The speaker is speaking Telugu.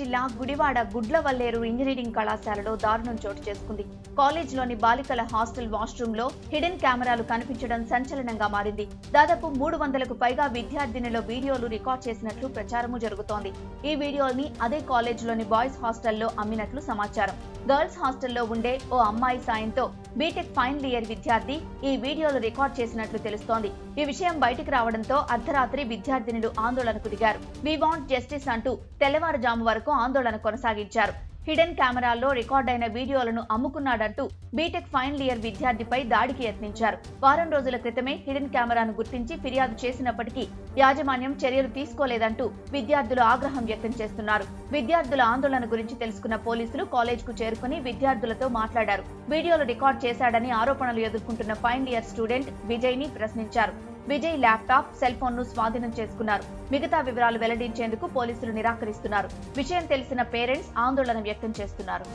జిల్లా గుడివాడ గుడ్లవల్లేరు ఇంజనీరింగ్ కళాశాలలో దారుణం చోటు చేసుకుంది. కాలేజీలోని బాలికల హాస్టల్ వాష్రూమ్లో హిడెన్ కెమెరాలు కనిపించడం సంచలనంగా మారింది. దాదాపు మూడు వందలకు పైగా విద్యార్థినిలో వీడియోలు రికార్డ్ చేసినట్లు ప్రచారము జరుగుతోంది. ఈ వీడియోని అదే కాలేజీలోని బాయ్స్ హాస్టల్లో అమ్మినట్లు సమాచారం. గర్ల్స్ హాస్టల్లో ఉండే ఓ అమ్మాయి సాయంతో బీటెక్ ఫైనల్ ఇయర్ విద్యార్థి ఈ వీడియోలు రికార్డ్ చేసినట్లు తెలుస్తోంది. ఈ విషయం బయటకు రావడంతో అర్ధరాత్రి విద్యార్థినులు ఆందోళనకు దిగారు. వి వాంట్ జస్టిస్ అంటూ తెల్లవారుజాము వరకు ఆందోళన కొనసాగించారు. హిడెన్ కెమెరాల్లో రికార్డైన వీడియోలను అమ్ముకున్నాడంటూ బీటెక్ ఫైనల్ ఇయర్ విద్యార్థిపై దాడికి యత్నించారు. వారం రోజుల క్రితమే హిడెన్ కెమెరాను గుర్తించి ఫిర్యాదు చేసినప్పటికీ యాజమాన్యం చర్యలు తీసుకోలేదంటూ విద్యార్థులు ఆగ్రహం వ్యక్తం చేస్తున్నారు. విద్యార్థుల ఆందోళన గురించి తెలుసుకున్న పోలీసులు కాలేజ్కు చేరుకుని విద్యార్థులతో మాట్లాడారు. వీడియోలు రికార్డ్ చేశాడని ఆరోపణలు ఎదుర్కొంటున్న ఫైనల్ ఇయర్ స్టూడెంట్ విజయ్ని ప్రశ్నించారు. విజయ్ ల్యాప్టాప్ సెల్ ఫోన్ను స్వాధీనం చేసుకున్నారు. మిగతా వివరాలు వెల్లడించేందుకు పోలీసులు నిరాకరిస్తున్నారు. విషయం తెలిసిన పేరెంట్స్ ఆందోళన వ్యక్తం చేస్తున్నారు.